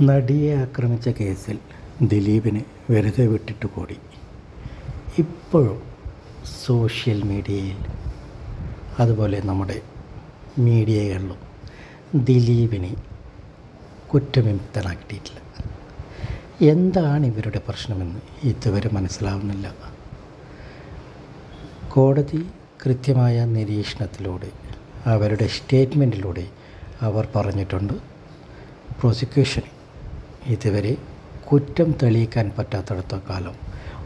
നടിയെ ആക്രമിച്ച കേസിൽ ദിലീപിനെ വെറുതെ വിട്ടിട്ട് കൂടി. ഇപ്പോഴും സോഷ്യൽ മീഡിയയിൽ അതുപോലെ നമ്മുടെ മീഡിയകളിലും ദിലീപിനെ കുറ്റവിമുക്തനാക്കിയിട്ടില്ല. എന്താണ് ഇവരുടെ പ്രശ്നമെന്ന് ഇതുവരെ മനസ്സിലാവുന്നില്ല. കോടതി കൃത്യമായ നിരീക്ഷണത്തിലൂടെ അവരുടെ സ്റ്റേറ്റ്മെന്റിലൂടെ അവർ പറഞ്ഞിട്ടുണ്ട്. പ്രോസിക്യൂഷന് ഇതുവരെ കുറ്റം തെളിയിക്കാൻ പറ്റാത്തിടത്തോളം കാലം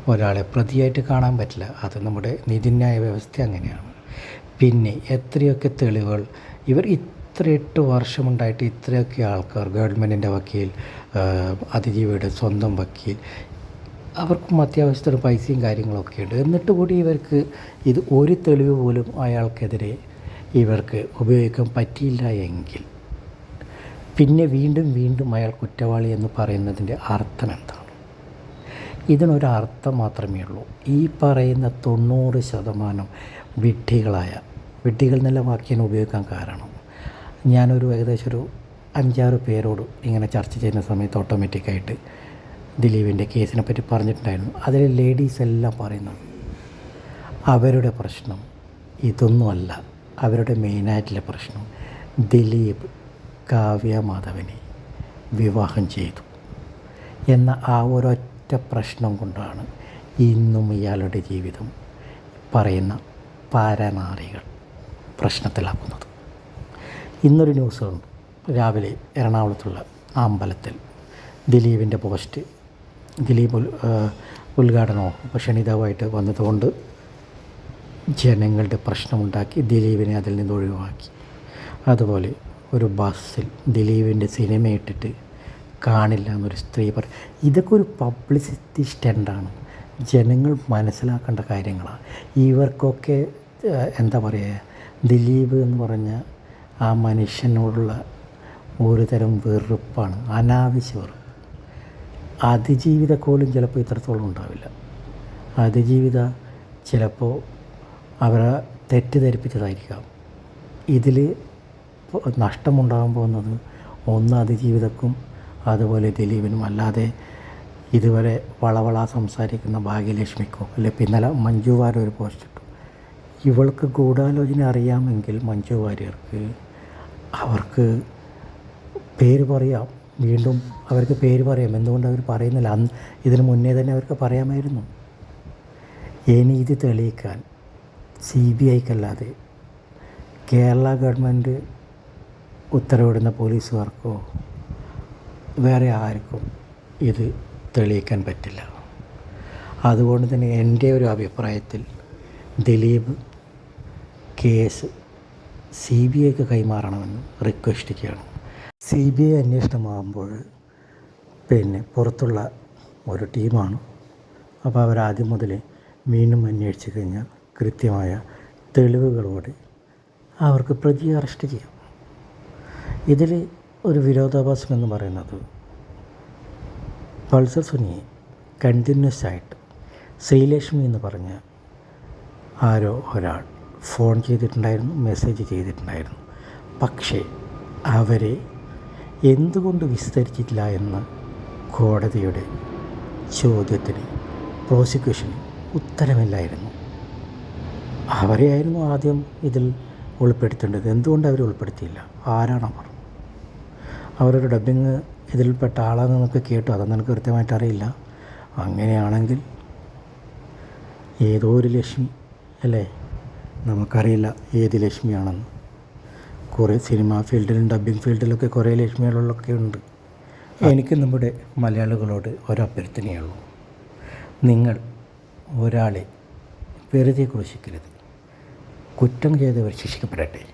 ഒരാളെ പ്രതിയായിട്ട് കാണാൻ പറ്റില്ല. അത് നമ്മുടെ നീതിന്യായ വ്യവസ്ഥ അങ്ങനെയാണ്. പിന്നെ എത്രയൊക്കെ തെളിവുകൾ ഇവർ ഇത്ര എട്ട് വർഷമുണ്ടായിട്ട് ഇത്രയൊക്കെ ആൾക്കാർ ഗവൺമെന്റിന്റെ വക്കീൽ അതിഥിയുടെ സ്വന്തം വക്കീൽ അവർക്കും അത്യാവശ്യത്തിന് പൈസയും കാര്യങ്ങളൊക്കെ ഉണ്ട്. എന്നിട്ട് കൂടി ഇവർക്ക് ഇത് ഒരു തെളിവ് പോലും അയാൾക്കെതിരെ ഇവർക്ക് ഉപയോഗിക്കാൻ പറ്റിയില്ല എങ്കിൽ പിന്നെ വീണ്ടും വീണ്ടും അയാൾ കുറ്റവാളി എന്ന് പറയുന്നതിന്റെ അർത്ഥം എന്താണ്? ഇതിനൊരു അർത്ഥം മാത്രമേ ഉള്ളൂ. ഈ പറയുന്ന തൊണ്ണൂറ് ശതമാനം വിഡ്ഢികളായ വിഡ്ഢികൾ എന്നുള്ള വാക്യം ഉപയോഗിക്കാൻ കാരണം ഞാനൊരു ഏകദേശം ഒരു അഞ്ചാറ് പേരോട് ഇങ്ങനെ ചർച്ച ചെയ്യുന്ന സമയത്ത് ഓട്ടോമാറ്റിക്കായിട്ട് ദിലീപിന്റെ കേസിനെ പറ്റി പറഞ്ഞിട്ടുണ്ടായിരുന്നു. അതിൽ ലേഡീസ് എല്ലാം പറയുന്നത് അവരുടെ പ്രശ്നം ഇതൊന്നുമല്ല അവരുടെ മെയിനായിട്ടുള്ള പ്രശ്നം ദിലീപ് കാവ്യ മാധവനെ വിവാഹം ചെയ്തു എന്ന ആ ഒരൊറ്റ പ്രശ്നം കൊണ്ടാണ് ഇന്നും ഇയാളുടെ ജീവിതം പറയുന്ന പാരനാറികൾ പ്രശ്നത്തിലാക്കുന്നത്. ഇന്നൊരു ന്യൂസ് വന്നു രാവിലെ എറണാകുളത്തുള്ള അമ്പലത്തിൽ ദിലീപിന്റെ പോസ്റ്റ് ദിലീപ് ഉദ്ഘാടനമോ ക്ഷണിതാവായിട്ട് വന്നതുകൊണ്ട് ജനങ്ങളുടെ പ്രശ്നമുണ്ടാക്കി ദിലീപിനെ അതിൽ നിന്ന് ഒഴിവാക്കി. അതുപോലെ ഒരു ബസ്സിൽ ദിലീപിന്റെ സിനിമ ഇട്ടിട്ട് കാണില്ല എന്നൊരു സ്ത്രീ പറ. ഇതൊക്കെ ഒരു പബ്ലിസിറ്റി സ്റ്റണ്ടാണ് ജനങ്ങൾ മനസ്സിലാക്കേണ്ട കാര്യങ്ങളാണ്. ഇവർക്കൊക്കെ എന്താ പറയുക ദിലീപ് എന്ന് പറഞ്ഞ ആ മനുഷ്യനോടുള്ള ഒരുതരം വെറുപ്പാണ്. അനാവശ്യ വെറുപ്പ്. അതിജീവിതക്കോലും ചിലപ്പോൾ ഇത്രത്തോളം ഉണ്ടാവില്ല. അതിജീവിത ചിലപ്പോൾ അവരെ തെറ്റിദ്ധരിപ്പിച്ചതായിരിക്കാം. ഇതിൽ നഷ്ടമുണ്ടാകാൻ പോകുന്നത് ഒന്ന് അതിജീവിതക്കും അതുപോലെ ദിലീപിനും അല്ലാതെ ഇതുവരെ വളവള സംസാരിക്കുന്ന ഭാഗ്യലക്ഷ്മിക്കോ അല്ലെ പിന്നലെ മഞ്ജു വാര്യർ ഒരു പോസ്റ്റ് ഇട്ടു. ഇവൾക്ക് ഗൂഢാലോചന അറിയാമെങ്കിൽ മഞ്ജു വാര്യർക്ക് അവർക്ക് പേര് പറയാം. വീണ്ടും അവർക്ക് പേര് പറയാം. എന്തുകൊണ്ട് അവർ പറയുന്നില്ല? അന്ന് ഇതിന് മുന്നേ തന്നെ അവർക്ക് പറയാമായിരുന്നു. ഇനി ഇത് തെളിയിക്കാൻ സി ബി ഐക്കല്ലാതെ കേരള ഗവൺമെന്റ് ഉത്തരവിടുന്ന പോലീസുകാർക്കോ വേറെ ആർക്കും ഇത് തെളിയിക്കാൻ പറ്റില്ല. അതുകൊണ്ട് തന്നെ എന്റെ ഒരു അഭിപ്രായത്തിൽ ദിലീപ് കേസ് സി ബി ഐക്ക് കൈമാറണമെന്ന് റിക്വസ്റ്റ് ചെയ്യണം സി ബി ഐ അന്വേഷണമാകുമ്പോൾ പിന്നെ പുറത്തുള്ള ഒരു ടീമാണ്. അപ്പോൾ അവരാദ്യം മുതൽ വീണ്ടും അന്വേഷിച്ച് കഴിഞ്ഞാൽ കൃത്യമായ തെളിവുകളോടെ അവർക്ക് പ്രതിയെ അറസ്റ്റ് ചെയ്യാം. ഇതിൽ ഒരു വിരോധാഭാസം എന്ന് പറയുന്നത് പൾസർ സുനിയെ കണ്ടിന്യൂസ് ആയിട്ട് ശ്രീലക്ഷ്മി എന്ന് പറഞ്ഞ ആരോ ഒരാൾ ഫോൺ ചെയ്തിട്ടുണ്ടായിരുന്നു മെസ്സേജ് ചെയ്തിട്ടുണ്ടായിരുന്നു. പക്ഷേ അവരെ എന്തുകൊണ്ട് വിസ്തരിച്ചിട്ടില്ല എന്ന് കോടതിയുടെ ചോദ്യത്തിന് പ്രോസിക്യൂഷന് ഉത്തരമില്ലായിരുന്നു. അവരെയായിരുന്നു ആദ്യം ഇതിൽ ഉൾപ്പെടുത്തേണ്ടത്. എന്തുകൊണ്ട് അവർ ഉൾപ്പെടുത്തിയില്ല? ആരാണ് അവർ അവരൊരു ഡബ്ബിങ് ഇതിൽപ്പെട്ട ആളാണെന്ന് നമുക്ക് കേട്ടു. അതൊന്നും എനിക്ക് കൃത്യമായിട്ട് അറിയില്ല. അങ്ങനെയാണെങ്കിൽ ഏതോ ഒരു ലക്ഷ്മി അല്ലേ? നമുക്കറിയില്ല ഏത് ലക്ഷ്മിയാണെന്ന്. കുറേ സിനിമാ ഫീൽഡിലും ഡബ്ബിംഗ് ഫീൽഡിലൊക്കെ കുറേ ലക്ഷ്മികളൊക്കെ ഉണ്ട്. എനിക്ക് നമ്മുടെ മലയാളികളോട് ഒരു ഒരഭ്യർത്ഥനയുള്ളൂ നിങ്ങൾ ഒരാളെ വെറുതെ ക്രൂശിക്കരുത്. കുറ്റം ചെയ്തവർ ശിക്ഷിക്കപ്പെടട്ടെ.